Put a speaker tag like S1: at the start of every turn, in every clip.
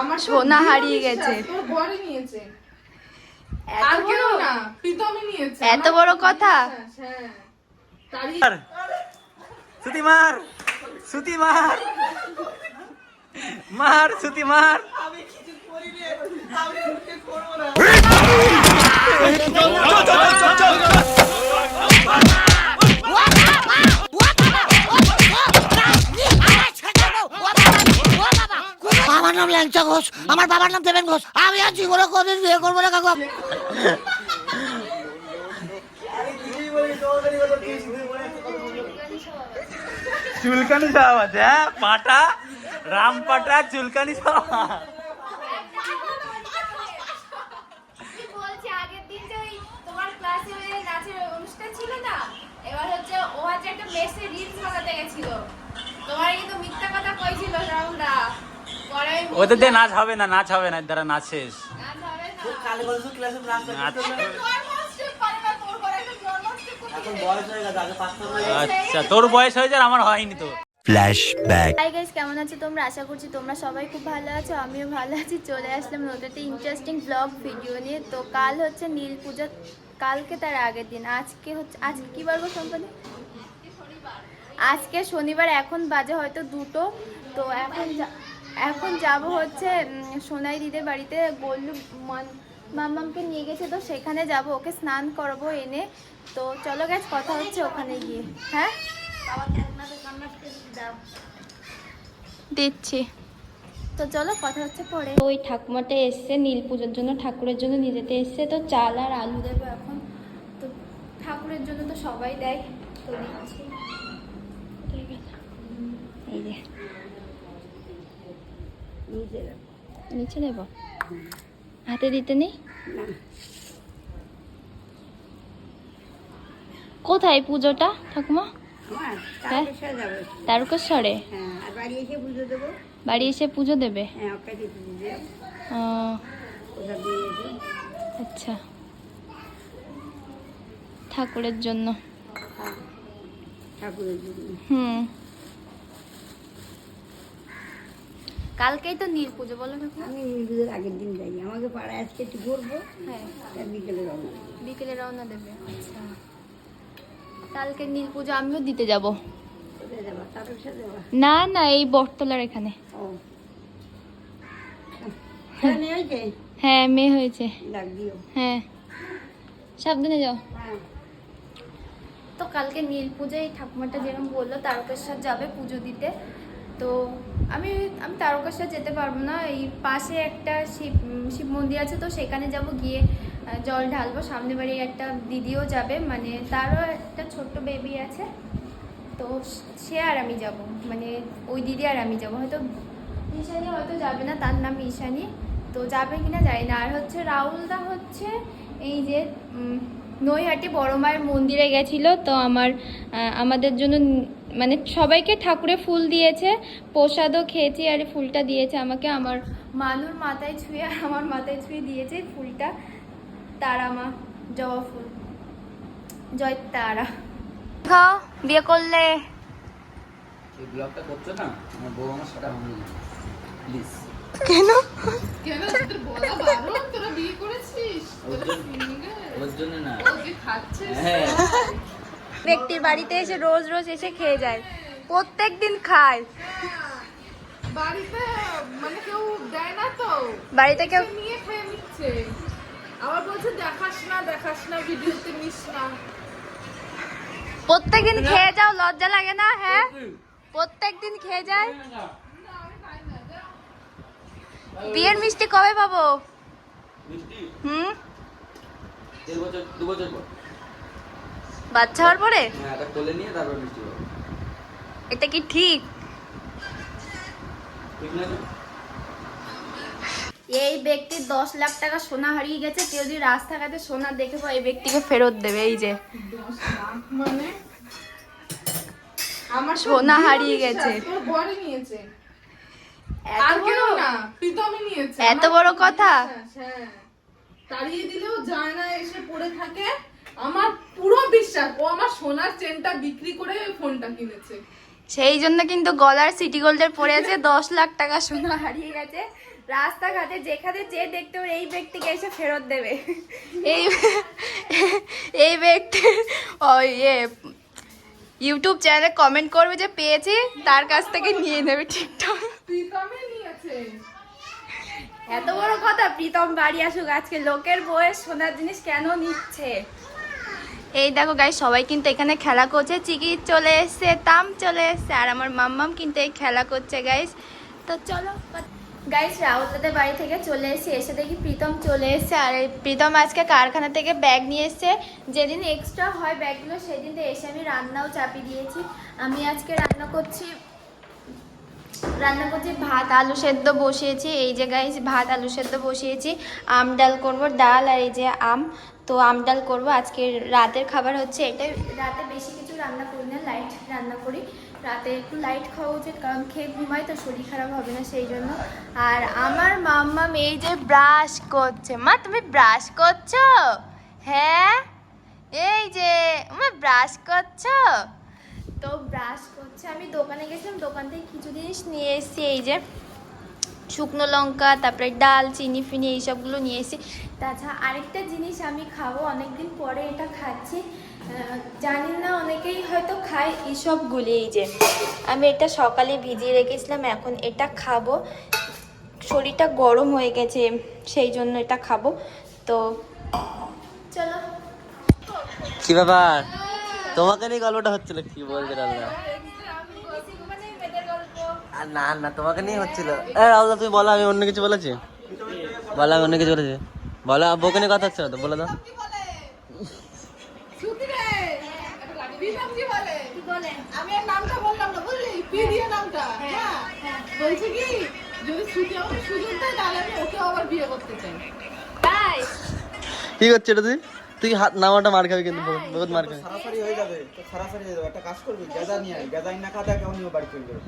S1: আমার
S2: সোনা হারিয়ে গেছে।
S1: তোর বরই নিয়েছে।
S2: এত
S1: আর কেউ
S2: বড়-
S1: না প্রীতমই নিয়েছে।
S2: এত বড় কথা?
S1: হ্যাঁ।
S3: মার। সুতি মার। সুতি মার। মার সুতি মার।
S4: আমার নাম ল্যাংচা ঘোষ আমার বাবার নাম দেবেন ঘোষ। আমি আর জীবনে কোনদিন বিয়ে করব না কাকু?
S3: চুলকানি সব আছে হ্যাঁ? পাটা রাম পাটা চুলকানি সব
S2: তোমার ক্লাসে ওই নাচের অনুষ্ঠান ছিল না এবার হচ্ছে ও হচ্ছে একটা মেসে রিলস বানাতে গেছিল। তোমার কিন্তু মিথ্যা কথা কইছিল আমি
S3: ওদের দিয়ে নাচ হবে না নাচ হবে না দ্বারা নাচ শেষ।
S2: তোর।
S4: বয়স হয়ে
S3: আচ্ছা তোর বয়স হয়েছে আর আমার হয়নি তো।
S5: Flashback.
S6: হাই গাইস কেমন আছো তোমরা? আশা করছি তোমরা সবাই খুব ভালো আছো আমিও ভালো আছি। চলে আসলাম নতুন ইন্টারেস্টিং ব্লগ ভিডিও নিয়ে। তো কাল হচ্ছে নীল পূজা কালকে তার আগের দিন। আজকে হচ্ছে আজকে কি বার গো আজকে শনিবার এখন বাজে হয়তো দুটো। তো এখন যা- এখন যাব হচ্ছে সোনাই দিদের বাড়িতে। গোল্লু মাম্মামকে নিয়ে গেছে তো সেখানে যাব। ওকে স্নান করাবো এনে। তো চলো গ্যাস কথা হচ্ছে ওখানে গিয়ে। হ্যাঁ? দিচ্ছি। তো চলো কথা হচ্ছে পরে। ওই ঠাকুমাটা এসছে নীল পুজোর জন্য ঠাকুরের জন্য নিয়ে যেতে এসছে। তো চাল আর আলু দেবো এখন। তো ঠাকুরের জন্য তো সবাই দেয়। তো দিচ্ছি এই যে নিচে দেব হাতে দিতে নেই? কোথায় পুজোটা ঠাকুমা? হ্যাঁ? তারকেশ্বরে?
S7: হ্যাঁ বাড়ি এসে পুজো দেবো? হ্যাঁ
S6: আচ্ছা। ঠাকুরের জন্য।
S7: ঠাকুরের জন্য।
S6: হুম। কালকেই তো নীল পুজো বলো
S7: আমি পুজোর আগের দিন যাই আমাকে পাড়ায় আজকে একটু ঘুরবো
S6: হ্যাঁ।
S7: বিকেলে রওনা
S6: বিকেলে রওনা দেবে আচ্ছা। কালকে নীল পুজো আমিও দিতে যাব। না না এই বটতলার এখানে। হ্যাঁ মেয়ে হয়েছে। হ্যাঁ। সাবধানে যাও।
S7: হ্যাঁ।
S6: তো কালকে নীল পুজোয় ঠাকুমাটা যেরকম বলল তারকেশ্বর যাবে পুজো দিতে। তো আমি আমি তারকেশ্বর যেতে পারব না। এই পাশে একটা শিব শিব মন্দির আছে, তো সেখানে যাব গিয়ে জল ঢালবো। সামনে বাড়ির একটা দিদিও যাবে মানে তারও একটা ছোট্ট বেবি আছে। তো সে আর আমি যাব মানে ওই দিদি আর আমি যাব। হয়তো ঈশানি হয়তো যাবে না, তার নাম ঈশানি। তো যাবে কিনা জানি না। আর হচ্ছে রাহুলদা হচ্ছে এই যে নৈহাটি বড় মায়ের মন্দিরে গেছিল। তো আমার আমাদের জন্য ন- মানে সবাইকে ঠাকুরে ফুল দিয়েছে প্রসাদও খেয়েছি আর ফুলটা দিয়েছে আমাকে আমার মানুর মাথায় ছুঁয়ে আর আমার মাথায় ছুঁয়ে দিয়েছে ফুলটা। তারা মা জবা ফুল। জয় তারা।
S2: খাও, বিয়ে করলে।
S1: কেন? তোদের বলা বারণ? তোরা বিয়ে করেছিস?
S8: ওর জন্য-
S1: single?
S8: ওর জন্য না।
S1: ও যে খাচ্ছিস
S2: ব্যক্তির বাড়িতে এসে রোজ রোজ এসে খেয়ে যায়। প্রত্যেক দিন খায়।
S1: বাড়িতে মানে কেউ দেয় না তো।
S2: বাড়িতে কেউ
S1: নিয়ে খেয়ে নিচ্ছে। আবার বলছে দেখাস না দেখাস না ভিডিওতে নিস না।
S2: প্রত্যেক দিন খেয়ে যাও লজ্জা লাগে না হ্যাঁ? প্রত্যেক দিন খেয়ে যায়। বিয়ের মিষ্টি কবে পাবো?
S8: মিষ্টি?
S2: হুম?
S8: বছর দু বছর পর।
S2: বাচ্চা হওয়ার পরে?
S8: হ্যাঁ এটা কোলে নিয়ে তারপর মিষ্টি পাবো।
S2: এটা কি ঠিক?
S6: এই ব্যক্তির দশ লাখ টাকা সোনা হারিয়ে গেছে কেউ যদি রাস্তাঘাটে সোনা দেখে পায় এই ব্যক্তিকে ফেরত দেবে এই যে।
S1: মানে আমার
S2: সোনা হারিয়ে গেছে। বড়- এত বড় কথা?
S1: হ্যাঁ। তাড়িয়ে দিলেও যায় না এসে পড়ে থাকে। আমার পুরো বিশ্বাস ও আমার সোনার চেনটা বিক্রি করে ফোনটা কিনেছে।
S2: সেই জন্য কিন্তু গলার সিটি গোল্ডের পড়ে আছে দশ লাখ টাকা সোনা হারিয়ে গেছে।
S6: রাস্তাঘাটে যেখানে যে দেখতে পাবে এই ব্যক্তিকে এসে ফেরত দেবে। এই এই ব্যক্তি ওই ইয়ে ইউটিউব চ্যানেলে কমেন্ট করবে যে পেয়েছি তার কাছ থেকে নিয়ে নেবে ঠিকঠাক এত বড় কথা প্রীতম বাড়ি আসুক আজকে লোকের বয়স সোনার জিনিস কেন নিচ্ছে? এই দেখো গাই সবাই কিন্তু এখানে খেলা করছে। চিকি চলে এসছে, তাম চলে এসছে, আর আমার মাম্মাম কিন্তু এই খেলা করছে গাইস তো চলো গাইস রাহুলদাদের বাড়ি থেকে চলে এসে এসে দেখি প্রীতম চলে এসছে। আর এই প্রীতম আজকে কারখানা থেকে ব্যাগ নিয়ে এসছে। যেদিন এক্সট্রা হয় ব্যাগগুলো সেদিন তো এসে আমি রান্নাও চাপিয়ে দিয়েছি। আমি আজকে রান্না করছি রান্না করছি ভাত, আলু সেদ্ধ বসিয়েছি। এই যে গাইস ভাত, আলু সেদ্ধ বসিয়েছি। আম ডাল করব, ডাল আর এই যে আম। তো আম ডাল করব। আজকে রাতের খাবার হচ্ছে এটাই। রাতে বেশি কিছু রান্না করি না লাইট রান্না করি। রাতে একটু লাইট খাওয়া উচিত, কারণ খেয়ে ঘুমাই তো শরীর খারাপ হবে না সেই জন্য। আর আমার মাম্মা এই যে ব্রাশ করছে। মা, তুমি ব্রাশ করছ? হ্যাঁ? এই যে, মা ব্রাশ করছ? তো ব্রাশ করছে। আমি দোকানে গেছিলাম, দোকান থেকে কিছু জিনিস নিয়ে এসেছি, এই যে। শুকনো লঙ্কা, তারপরে ডাল, চিনি ফিনি এইসবগুলো নিয়ে এসেছি তাছাড়া আরেকটা জিনিস আমি খাব, অনেকদিন পরে এটা খাচ্ছি। জানি না, অনেকেই হয়তো খায় এইসবগুলি এই যে, আমি এটা সকালে ভিজিয়ে রেখেছিলাম, এখন এটা খাব। শরীরটা গরম হয়ে গেছে, সেই জন্য এটা খাব। তো চলো।
S5: কি ব্যাপার? তোমাকে নিয়ে গল্পটা হচ্ছিল, কি বলতে না না তোমাকে নিয়ে হচ্ছিল। এ রাহুলদা তুমি বলো আমি অন্য কিছু বলেছি? বলো আমি অন্য কিছু বলেছি। বলো বউকে নিয়ে কথা হচ্ছে তো বলে দাও।
S1: শ্রুতি রে। কি আমি নামটা বললাম না বুঝলি? পি নামটা। হ্যাঁ। বলছে কি যদি শ্রুতি আমাকে সুযোগ দেয় তাহলে আমি ওকে আবার বিয়ে করতে চাই।
S6: তাই?
S5: কি করছে এটা তুই? তুই হাত নামাটা মার খাবি কিন্তু বহুত- মার খাবি।
S9: সরাসরি হয়ে যাবে তো সরাসরি হয়ে যাবে। একটা কাজ করবি গেজা নিয়ে গেজা না খাতে কেমন বাড়ি চলে যাবে?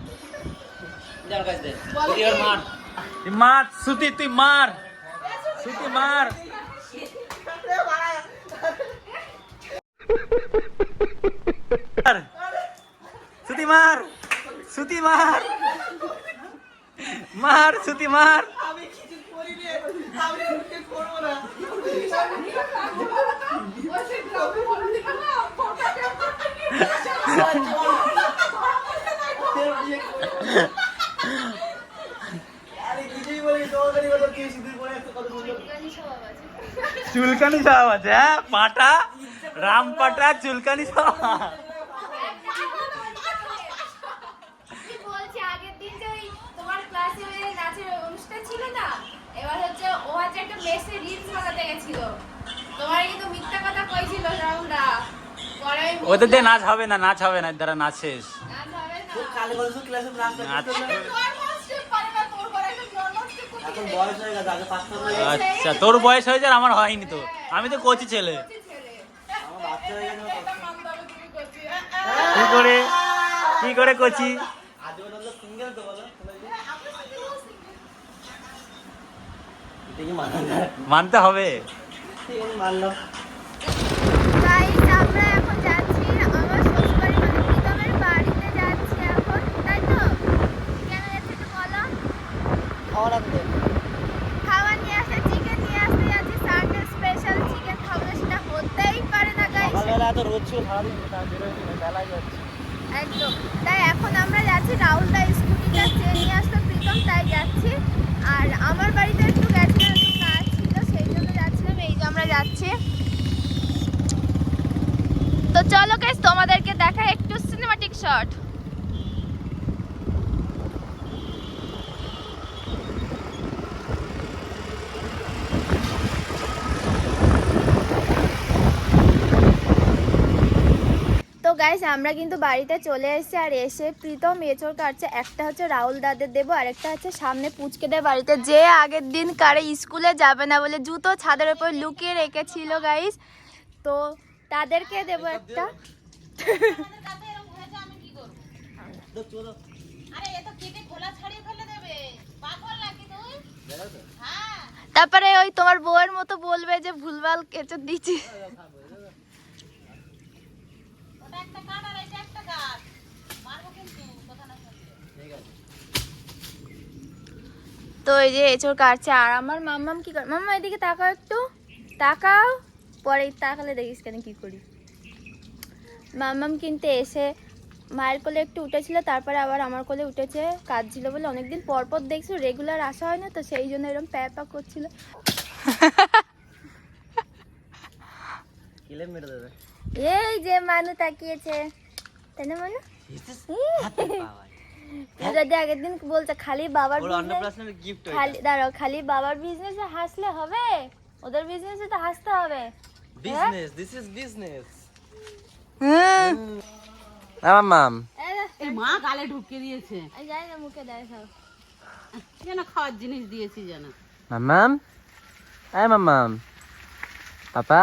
S8: মার।
S3: তুই মার সুতি তুই মার। সুতি মার। মার। সুতি মার। সুতি মার। মার সুতি মার।
S9: আরে কিছুই বলি তোমাদের কথা কি সিদ্ধি করে একটা কথা বলল
S3: চুলকানি সব আছে হ্যাঁ? পাটা রাম পাটা চুলকানি সব
S2: আমি বলছি আগের দিন যে ওই তোমার ক্লাসে ওই নাচের অনুষ্ঠান ছিল না এবার হচ্ছে ও হচ্ছে একটা মেসে রিলস বানাতে গেছিল। তোমার কিন্তু মিথ্যা কথা কইছিল রাউন্ডা
S3: ওদের দিয়ে নাচ হবে না নাচ হবে না এর দ্বারা নাচ শেষ
S2: নাচ হবে না।
S9: কালে ক্লাসে নাচ
S3: আচ্ছা তোর বয়স হয়েছে আর আমার হয়নি তো। আমি তো কচি ছেলে।
S9: আমার বাচ্চা গেছে
S1: এটা মানদাবে তুমি করছি
S3: কি করে? কি করে কচি?
S9: আজ বলল সিঙ্গেল তো বলো দেখি মানা যায়
S3: মানতে হবে।
S6: আমরা এখন যাচ্ছি আমার শ্বশুরবাড়ি মানে প্রীতমের বাড়িতে যাচ্ছি এখন তাই তো? কেন বলো
S5: আনতে
S6: খাবার নিয়ে আসতে চিকেন নিয়ে আসতে যাচ্ছি সানডে স্পেশাল চিকেন খাব না সেটা হতেই পারে না গাইস
S5: সকালবেলা
S6: একদম। তাই এখন আমরা যাচ্ছি নিয়ে প্রীতম, তাই যাচ্ছি। আর আমার বাড়িতে একটু সেই জন্য যাচ্ছিলাম, এই যে আমরা যাচ্ছি। তো চলো গাইস তোমাদেরকে দেখা একটু সিনেমাটিক শট তো গাইস আমরা কিন্তু বাড়িতে চলে এসেছি আর এসে প্রীতম এঁচড় কাটছে। একটা হচ্ছে রাহুল দাদের দেবো আর একটা হচ্ছে সামনে পুচকেদের বাড়িতে যে আগের দিন কারে স্কুলে যাবে না বলে জুতো ছাদের উপর লুকিয়ে রেখেছিল গাইস তো তাদেরকে দেবো একটা। তারপরে ওই তোমার বউয়ের মতো বলবে যে ভুলভাল কেচো দিচ্ছি তো এই যে এচোর কাটছে আর আমার মাম্মাম কি করে? মাম্মা এদিকে তাকাও একটু। তাকাও পরে তাকালে দেখিস কেন কি করি। মাম্মাম কিন্তু এসে মায়ের কোলে একটু উঠেছিল তারপরে আবার আমার কোলে উঠেছে কাজ ছিল বলে। অনেকদিন পরপর পর দেখছ রেগুলার আসা হয় না তো সেই জন্য এরকম প্যা প্যা করছিল।
S5: কিলে মেরে দেবে।
S6: এই যে মানু তাকিয়েছে। তাই না মানু? যদি আগের দিন বলছে খালি বাবার খালি দাঁড়াও খালি বাবার বিজনেসে হাসলে হবে? ওদের বিজনেসে তো হাসতে হবে।
S5: বিজনেস দিস ইজ বিজনেস আমার মাম।
S7: এই মা গালে ঢুকিয়ে দিয়েছে।
S6: যাই না মুখে দেয় সব।
S7: যেন খাওয়ার জিনিস দিয়েছি যেন।
S5: মামাম আয় মামাম পাপা।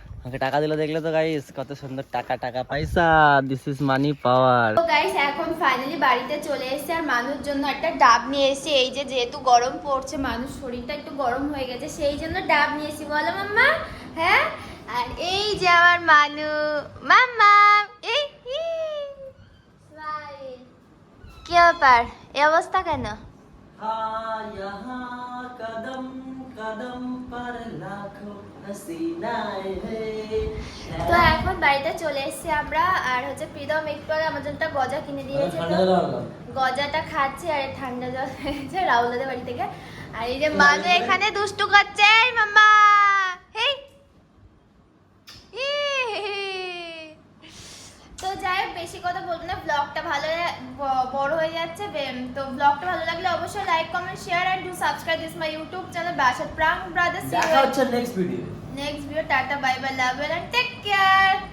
S6: টাকা
S5: দিলে দেখলে তো গাইস কত সুন্দর টাকা টাকা পয়সা দিস ইজ মানি পাওয়ার
S6: তো গাইস এখন ফাইনালি বাড়িতে চলে এসেছে আর মানুষ জন্য একটা ডাব নিয়ে এসেছি। এই যে যেহেতু গরম পড়ছে মানুষ শরীরটা একটু গরম হয়ে গেছে সেই জন্য ডাব নিয়ে এসেছি। বলো মাম্মা হ্যাঁ? আর এই যে আমার মানু মাম্মা এই কি ব্যাপার? এ অবস্থা কেন?
S5: কদম কদম পর লাখো।
S6: তো এখন বাড়িতে চলে এসেছি আমরা আর হচ্ছে প্রীতম একটু আগে আমার জন্য গজা কিনে দিয়েছে গজাটা খাচ্ছে আর ঠান্ডা জল হয়েছে রাহুলদের বাড়ি থেকে। আর এই যে মা এখানে দুষ্টু করছে মাম্মা হেই ই। তো যাই হোক বেশি কথা বলব না ব্লগটা ভালো বড় হয়ে যাচ্ছে তো ব্লগটা ভালো লাগলে অবশ্যই like comment share and do subscribe this my YouTube channel বাসাত prank brothers
S5: দেখা হচ্ছে next video
S6: next video tata bye bye love and take care